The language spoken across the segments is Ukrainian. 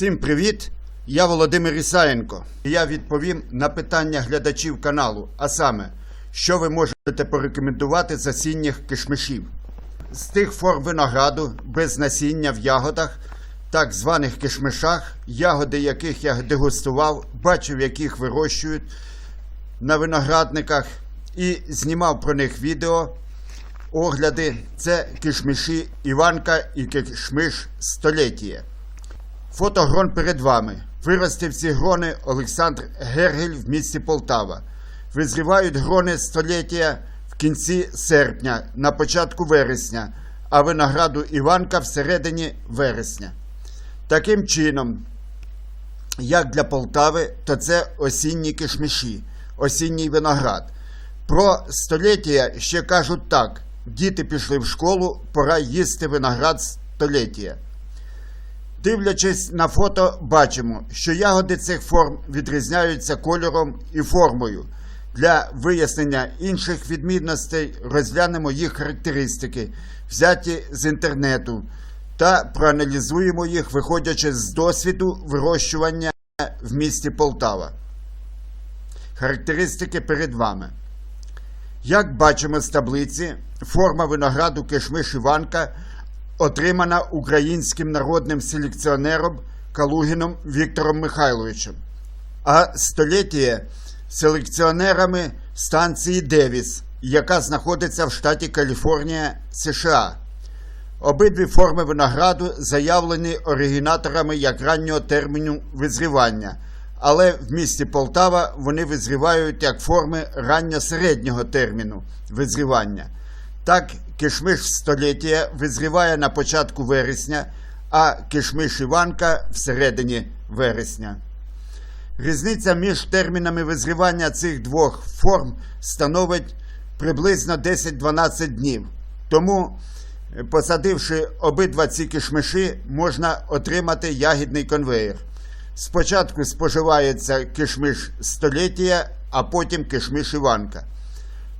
Всім привіт! Я Володимир Ісаєнко. Я відповім на питання глядачів каналу, а саме, що ви можете порекомендувати з осінніх кишмишів. З тих форм винограду без насіння в ягодах, так званих кишмишах, ягоди яких я дегустував, бачив, яких вирощують на виноградниках і знімав про них відео. Огляди це кишмиші Іванка і кишмиш століття. Фотогрон перед вами. Виростив ці грони Олександр Гергель в місті Полтава. Визрівають грони століття в кінці серпня, на початку вересня, а винограду Іванка всередині вересня. Таким чином, як для Полтави, то це осінні кишмиші, осінній виноград. Про століття ще кажуть так: діти пішли в школу, пора їсти виноград століття. Дивлячись на фото, бачимо, що ягоди цих форм відрізняються кольором і формою. Для вияснення інших відмінностей розглянемо їх характеристики, взяті з інтернету, та проаналізуємо їх, виходячи з досвіду вирощування в місті Полтава. Характеристики перед вами. Як бачимо з таблиці, форма винограду кишмиш Іванка отримана українським народним селекціонером Калугіном Віктором Михайловичем, а століття селекціонерами станції Девіс, яка знаходиться в штаті Каліфорнія, США. Обидві форми винограду заявлені оригінаторами як раннього терміну визрівання, але в місті Полтава вони визрівають як форми ранньо-середнього терміну визрівання. Так, кишмиш століття визріває на початку вересня, а кишмиш Іванка всередині вересня. Різниця між термінами визрівання цих двох форм становить приблизно 10-12 днів. Тому, е, посадивши обидва ці кишмиші, можна отримати ягідний конвеєр. Спочатку споживається кишмиш століття, а потім кишмиш Іванка.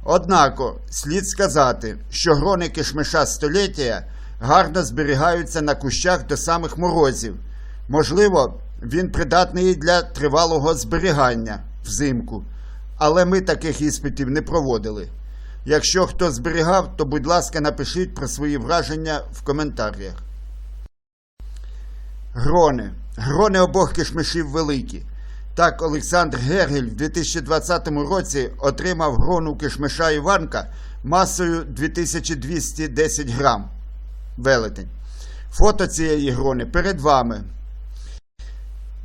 Однако слід сказати, що грони кишмиша століття гарно зберігаються на кущах до самих морозів. Можливо, він придатний і для тривалого зберігання взимку, але ми таких іспитів не проводили. Якщо хто зберігав, то будь ласка, напишіть про свої враження в коментарях. Грони. Грони обох кишмишів великі. Так, Олександр Гергель в 2020 році отримав грону кишмиша Іванка масою 2210 грам. Велетень. Фото цієї грони перед вами.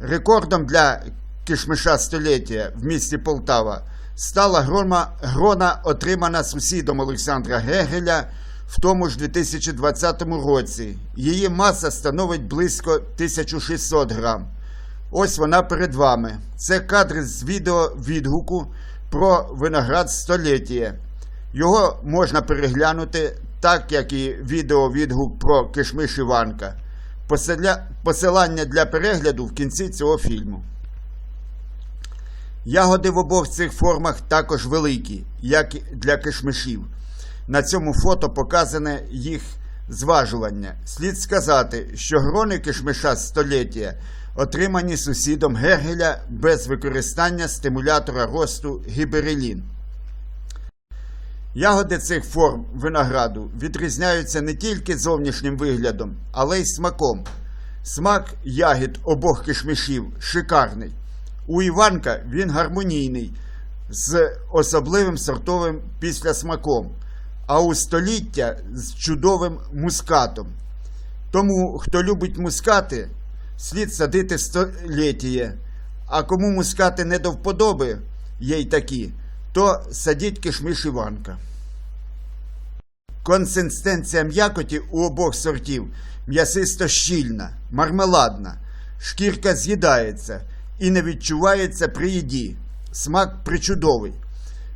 Рекордом для кишмиша століття в місті Полтава стала грома, грона, отримана сусідом Олександра Гегеля в тому ж 2020 році. Її маса становить близько 1600 грам. Ось вона перед вами. Це кадри з відео відгуку про виноград століття. Його можна переглянути, так як і відео відгук про кишмиш Іванка. Посилання для перегляду в кінці цього фільму. Ягоди в обох цих формах також великі, як для кишмишів. На цьому фото показане їх зважування. Слід сказати, що грони кишмиша століття отримані сусідом Гергеля без використання стимулятора росту гіберелін. Ягоди цих форм винограду відрізняються не тільки зовнішнім виглядом, але й смаком. Смак ягід обох кишмишів шикарний. У Іванка він гармонійний, з особливим сортовим післясмаком, а у століття з чудовим мускатом. Тому, хто любить мускати, слід садити століття. А кому мускати не до вподоби, є й такі, то садіть кишмиш Іванка. Консистенція м'якоті у обох сортів м'ясисто щільна, мармеладна, шкірка з'їдається і не відчувається при їді. Смак причудовий.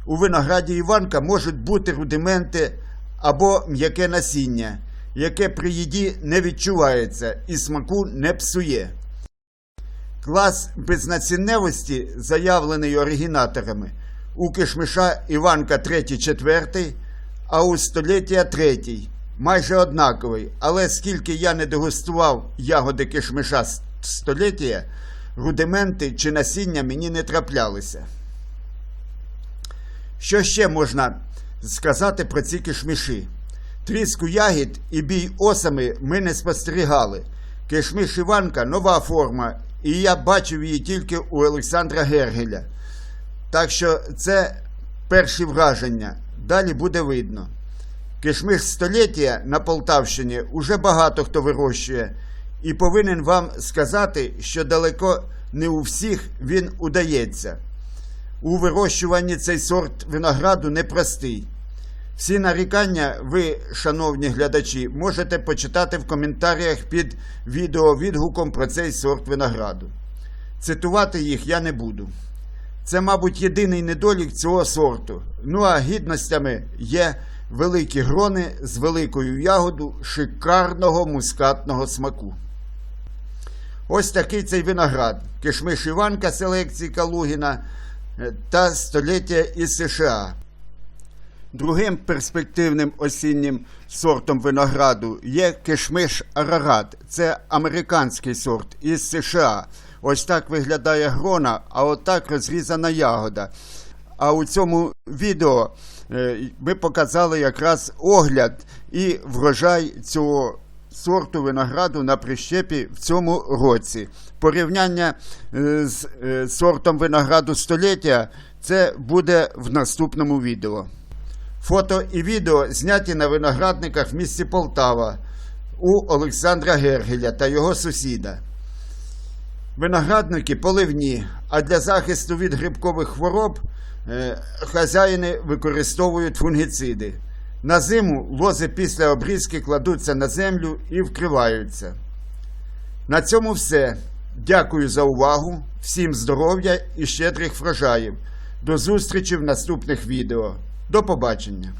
У винограді Іванка можуть бути рудименти або м'яке насіння, яке при їді не відчувається і смаку не псує. Клас безнацінневості, заявлений оригінаторами, у кишмиша Іванка 3-4, а у століття 3, майже однаковий. Але скільки я не дегустував ягоди кишмиша століття рудименти чи насіння мені не траплялися. Що ще можна сказати про ці кишміші? Тріску ягід і бій осами ми не спостерігали. Кишміш Іванка нова форма, і я бачив її тільки у Олександра Гергеля. Так що це перші враження. Далі буде видно. Кишмиш століття на Полтавщині уже багато хто вирощує, і повинен вам сказати, що далеко не у всіх він удається. У вирощуванні цей сорт винограду непростий. Всі нарікання ви, шановні глядачі, можете почитати в коментарях під відео відгуком про цей сорт винограду. Цитувати їх я не буду. Це, мабуть, єдиний недолік цього сорту. Ну а гідностями є великі грони з великою ягоду шикарного мускатного смаку. Ось такий цей виноград. Кишмиш Іванка селекції Калугіна та століття із США. Другим перспективним осіннім сортом винограду є кишмиш Арарат. Це американський сорт із США. Ось так виглядає грона, а отак розрізана ягода. А у цьому відео е, ми показали якраз огляд і врожай цього сорту винограду на прищепі в цьому році. Порівняння е, з е, сортом винограду століття це буде в наступному відео. Фото і відео зняті на виноградниках в місті Полтава у Олександра Гергеля та його сусіда. Виноградники поливні, а для захисту від грибкових хвороб е, хазяїни використовують фунгіциди. На зиму лози після обрізки кладуться на землю і вкриваються. На цьому все. Дякую за увагу. Всім здоров'я і щедрих врожаїв. До зустрічі в наступних відео. До побачення!